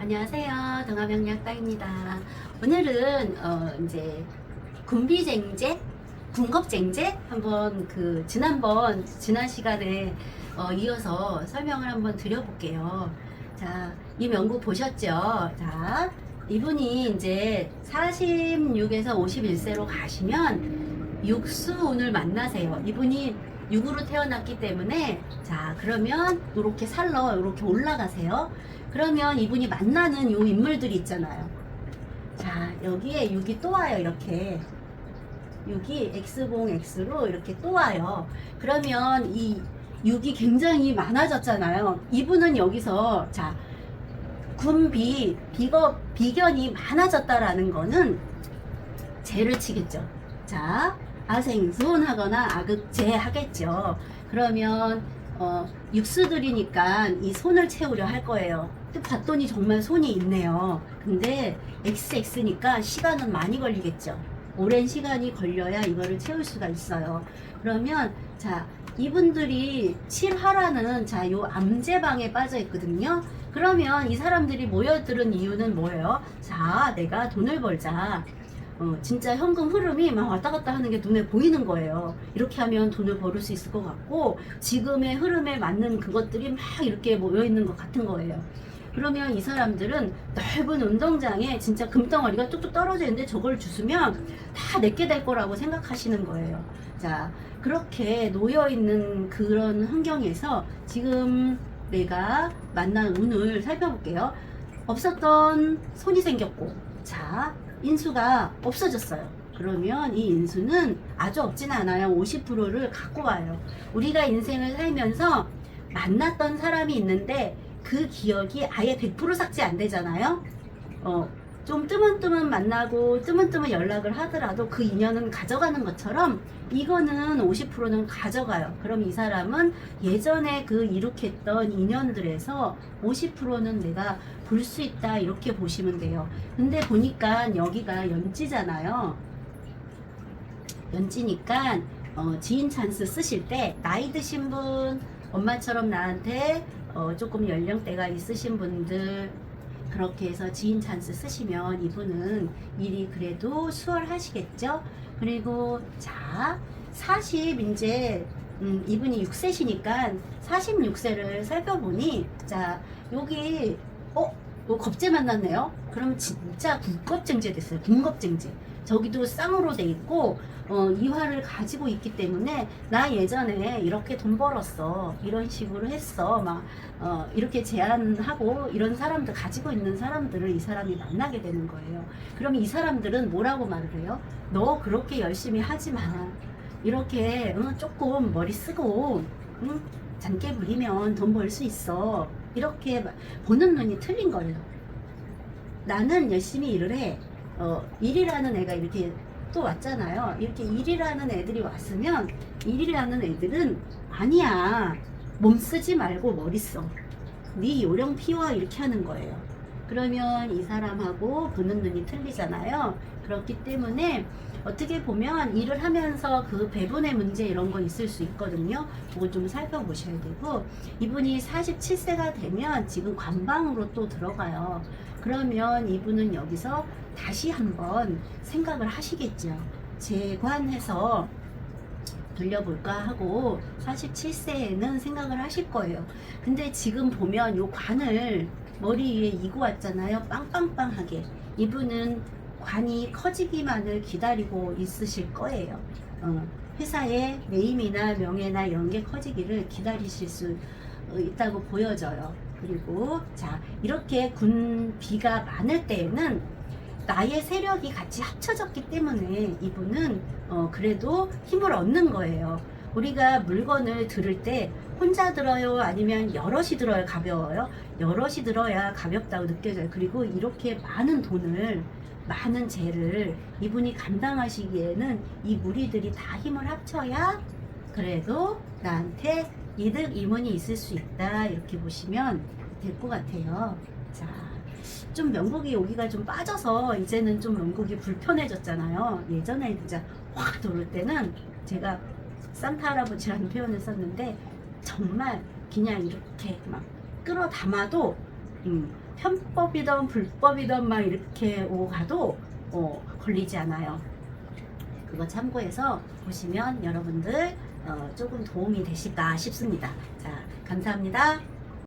안녕하세요. 동아명약당입니다. 오늘은 어 이제 군비쟁제, 군겁쟁제 한번 그 지난번 지난 시간에 어 이어서 설명을 한번 드려볼게요. 자, 이 명구 보셨죠? 자, 이분이 이제 46에서 51세로 가시면 육수운을 만나세요. 이분이 육으로 태어났기 때문에 자 그러면 이렇게 살러 이렇게 올라가세요. 그러면 이분이 만나는 요 인물들이 있잖아요. 자 여기에 6이 또 와요 이렇게 6이 X봉 X로 이렇게 또 와요. 그러면 이 6이 굉장히 많아졌잖아요. 이분은 여기서 자 군비 비거 비견이 많아졌다라는 거는 재를 치겠죠. 자 아생손하거나 악극제 하겠죠. 그러면 어, 육수들이니까 이 손을 채우려 할 거예요. 또 봤더니 정말 손이 있네요. 근데 XX니까 시간은 많이 걸리겠죠. 오랜 시간이 걸려야 이거를 채울 수가 있어요. 그러면 자 이분들이 칠하라는 자요 암제방에 빠져 있거든요. 그러면 이 사람들이 모여들은 이유는 뭐예요? 자 내가 돈을 벌자. 어, 진짜 현금 흐름이 막 왔다 갔다 하는 게 눈에 보이는 거예요. 이렇게 하면 돈을 벌을 수 있을 것 같고 지금의 흐름에 맞는 그것들이 막 이렇게 모여 있는 것 같은 거예요. 그러면 이 사람들은 넓은 운동장에 진짜 금덩어리가 뚝뚝 떨어져 있는데 저걸 주스면 다 내게 될 거라고 생각하시는 거예요. 자, 그렇게 놓여 있는 그런 환경에서 지금 내가 만난 운을 살펴볼게요. 없었던 손이 생겼고, 자, 인수가 없어졌어요. 그러면 이 인수는 아주 없진 않아요. 50%를 갖고 와요. 우리가 인생을 살면서 만났던 사람이 있는데 그 기억이 아예 100% 삭제 안 되잖아요. 어, 좀 뜨문뜨문 만나고 뜨문뜨문 연락을 하더라도 그 인연은 가져가는 것처럼 이거는 50%는 가져가요. 그럼 이 사람은 예전에 그 이룩했던 인연들에서 50%는 내가 볼 수 있다 이렇게 보시면 돼요. 근데 보니까 여기가 연지잖아요. 연지니까 어, 지인 찬스 쓰실 때 나이 드신 분 엄마처럼 나한테 어, 조금 연령대가 있으신 분들 그렇게 해서 지인 찬스 쓰시면 이분은 일이 그래도 수월하시겠죠. 그리고 자, 40 이제 음, 이분이 6세시니까 46세를 살펴보니 자, 여기 어, 뭐 겁제 만났네요. 그럼 진짜 군겁증제 됐어요. 군겁증제. 저기도 쌍으로 돼 있고 어, 이화를 가지고 있기 때문에 나 예전에 이렇게 돈 벌었어 이런 식으로 했어 막 어, 이렇게 제안하고 이런 사람들 가지고 있는 사람들을 이 사람이 만나게 되는 거예요. 그럼 이 사람들은 뭐라고 말을 해요? 너 그렇게 열심히 하지 마. 이렇게 응, 조금 머리 쓰고 응, 잔깨 부리면 돈 벌 수 있어. 이렇게 보는 눈이 틀린 거예요. 나는 열심히 일을 해. 어, 일이라는 애가 이렇게 또 왔잖아요. 이렇게 일이라는 애들이 왔으면 일이라는 애들은 아니야. 몸 쓰지 말고 머리 써. 네 요령 피워 이렇게 하는 거예요. 그러면 이 사람하고 보는 눈이 틀리잖아요. 그렇기 때문에 어떻게 보면 일을 하면서 그 배분의 문제 이런 거 있을 수 있거든요. 그거 좀 살펴보셔야 되고 이분이 47세가 되면 지금 관방으로 또 들어가요. 그러면 이분은 여기서 다시 한번 생각을 하시겠죠. 재관해서 돌려볼까 하고 47세에는 생각을 하실 거예요. 근데 지금 보면 요 관을 머리 위에 이고 왔잖아요. 빵빵빵하게. 이분은 관이 커지기만을 기다리고 있으실 거예요. 어, 회사의 네임이나 명예나 게 커지기를 기다리실 수 어, 있다고 보여져요. 그리고 자 이렇게 군비가 많을 때에는 나의 세력이 같이 합쳐졌기 때문에 이분은 어, 그래도 힘을 얻는 거예요. 우리가 물건을 들을 때 혼자 들어요? 아니면 여럿이 들어야 가벼워요? 여럿이 들어야 가볍다고 느껴져요. 그리고 이렇게 많은 돈을, 많은 재를 이분이 감당하시기에는 이 무리들이 다 힘을 합쳐야 그래도 나한테 이득 이문이 있을 수 있다. 이렇게 보시면 될 것 같아요. 자. 좀 명국이 여기가 좀 빠져서 이제는 좀 명국이 불편해졌잖아요. 예전에 진짜 확 돌을 때는 제가 산타 할아버지라는 표현을 썼는데 정말 그냥 이렇게 막 끌어 담아도 음, 편법이든 불법이든 막 이렇게 오고 가도 어, 걸리지 않아요. 그거 참고해서 보시면 여러분들 어, 조금 도움이 되실까 싶습니다. 자, 감사합니다.